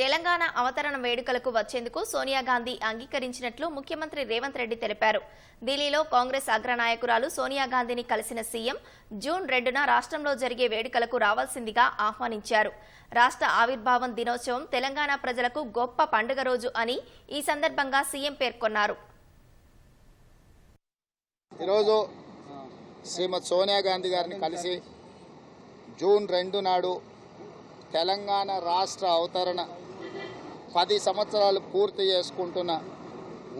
తెలంగాణ అవతరణ వేడుకలకు వచ్చేందుకు సోనియా గాంధీ అంగీకరించినట్లు ముఖ్యమంత్రి రేవంత్ రెడ్డి తెలిపారు. ఢిల్లీలో కాంగ్రెస్ అగ్రనాయకురాలు సోనియా గాంధీని కలిసిన సీఎం జూన్ రెండున రాష్ట్రంలో జరిగే వేడుకలకు రావాల్సిందిగా ఆహ్వానించారు. రాష్ట్ర ఆవిర్భావం దినోత్సవం తెలంగాణ ప్రజలకు గొప్ప పండుగ రోజు అని ఈ సందర్భంగా సీఎం పేర్కొన్నారు. ఈరోజు శ్రీమతి సోనియా గాంధీ గారిని కలిసి జూన్ రెండు నాడు తెలంగాణ రాష్ట్ర అవతరణ పది సంవత్సరాలు పూర్తి చేసుకుంటున్న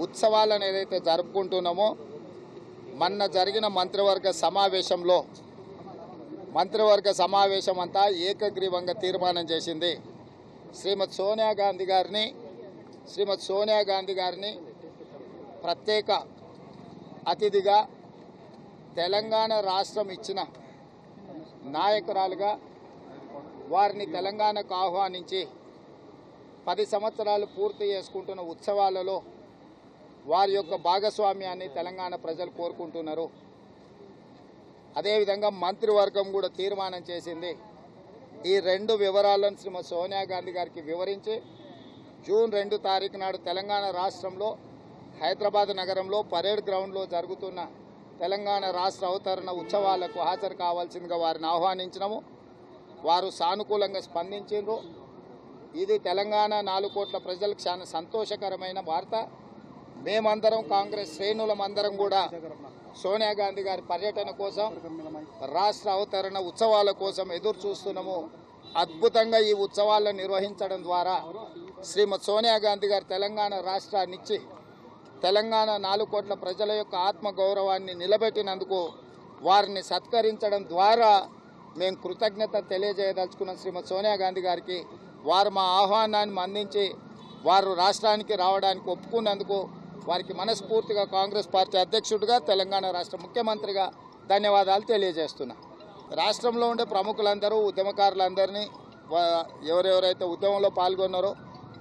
ఉత్సవాలను ఏదైతే జరుపుకుంటున్నామో మొన్న జరిగిన మంత్రివర్గ సమావేశంలో మంత్రివర్గ సమావేశం అంతా ఏకగ్రీవంగా తీర్మానం చేసింది. శ్రీమతి సోనియా గాంధీ గారిని శ్రీమతి సోనియా గాంధీ గారిని ప్రత్యేక అతిథిగా తెలంగాణ రాష్ట్రం ఇచ్చిన నాయకురాలుగా వారిని తెలంగాణకు ఆహ్వానించి పది సంవత్సరాలు పూర్తి చేసుకుంటున్న ఉత్సవాలలో వారి యొక్క భాగస్వామ్యాన్ని తెలంగాణ ప్రజలు కోరుకుంటున్నారు. అదేవిధంగా మంత్రివర్గం కూడా తీర్మానం చేసింది. ఈ రెండు వివరాలను శ్రీమతి సోనియా గాంధీ గారికి వివరించి జూన్ రెండు తారీఖు నాడు తెలంగాణ రాష్ట్రంలో హైదరాబాద్ నగరంలో పరేడ్ గ్రౌండ్లో జరుగుతున్న తెలంగాణ రాష్ట్ర అవతరణ ఉత్సవాలకు హాజరు కావాల్సిందిగా వారిని ఆహ్వానించినాము. వారు సానుకూలంగా స్పందించారు ఇది తెలంగాణ నాలుగు కోట్ల ప్రజలకు చాలా సంతోషకరమైన వార్త. మేమందరం కాంగ్రెస్ శ్రేణులమందరం కూడా సోనియా గాంధీ గారి పర్యటన కోసం రాష్ట్ర అవతరణ ఉత్సవాల కోసం ఎదురు చూస్తున్నాము. అద్భుతంగా ఈ ఉత్సవాలను నిర్వహించడం ద్వారా శ్రీమతి సోనియా గాంధీ గారు తెలంగాణ రాష్ట్రాన్నిచ్చి తెలంగాణ నాలుగు కోట్ల ప్రజల యొక్క ఆత్మగౌరవాన్ని నిలబెట్టినందుకు వారిని సత్కరించడం ద్వారా మేము కృతజ్ఞత తెలియజేయదలుచుకున్న శ్రీమతి సోనియా గాంధీ గారికి వారు మా ఆహ్వానాన్ని మందించి వారు రాష్ట్రానికి రావడానికి ఒప్పుకున్నందుకు వారికి మనస్ఫూర్తిగా కాంగ్రెస్ పార్టీ అధ్యక్షుడిగా తెలంగాణ రాష్ట్ర ముఖ్యమంత్రిగా ధన్యవాదాలు తెలియజేస్తున్నా. రాష్ట్రంలో ఉండే ప్రముఖులందరూ ఉద్యమకారులందరినీ ఎవరెవరైతే ఉద్యమంలో పాల్గొన్నారో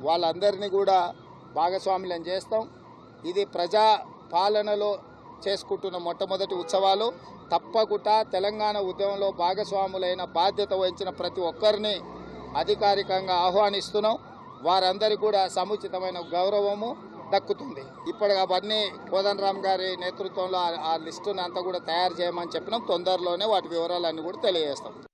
వాళ్ళందరినీ కూడా భాగస్వాములను చేస్తాం. ఇది ప్రజా పాలనలో చేసుకుంటున్న మొట్టమొదటి ఉత్సవాలు. తప్పకుండా తెలంగాణ ఉద్యమంలో భాగస్వాములైన బాధ్యత వహించిన ప్రతి ఒక్కరిని అధికారికంగా ఆహ్వానిస్తున్నాం. వారందరికీ కూడా సముచితమైన గౌరవము దక్కుతుంది. ఇప్పుడు అవన్నీ కోదండరామ్ గారి నేతృత్వంలో ఆ- ఆ లిస్టును అంతా కూడా తయారు చేయమని చెప్పినాం. తొందరలోనే వాటి వివరాలన్నీ కూడా తెలియజేస్తాం.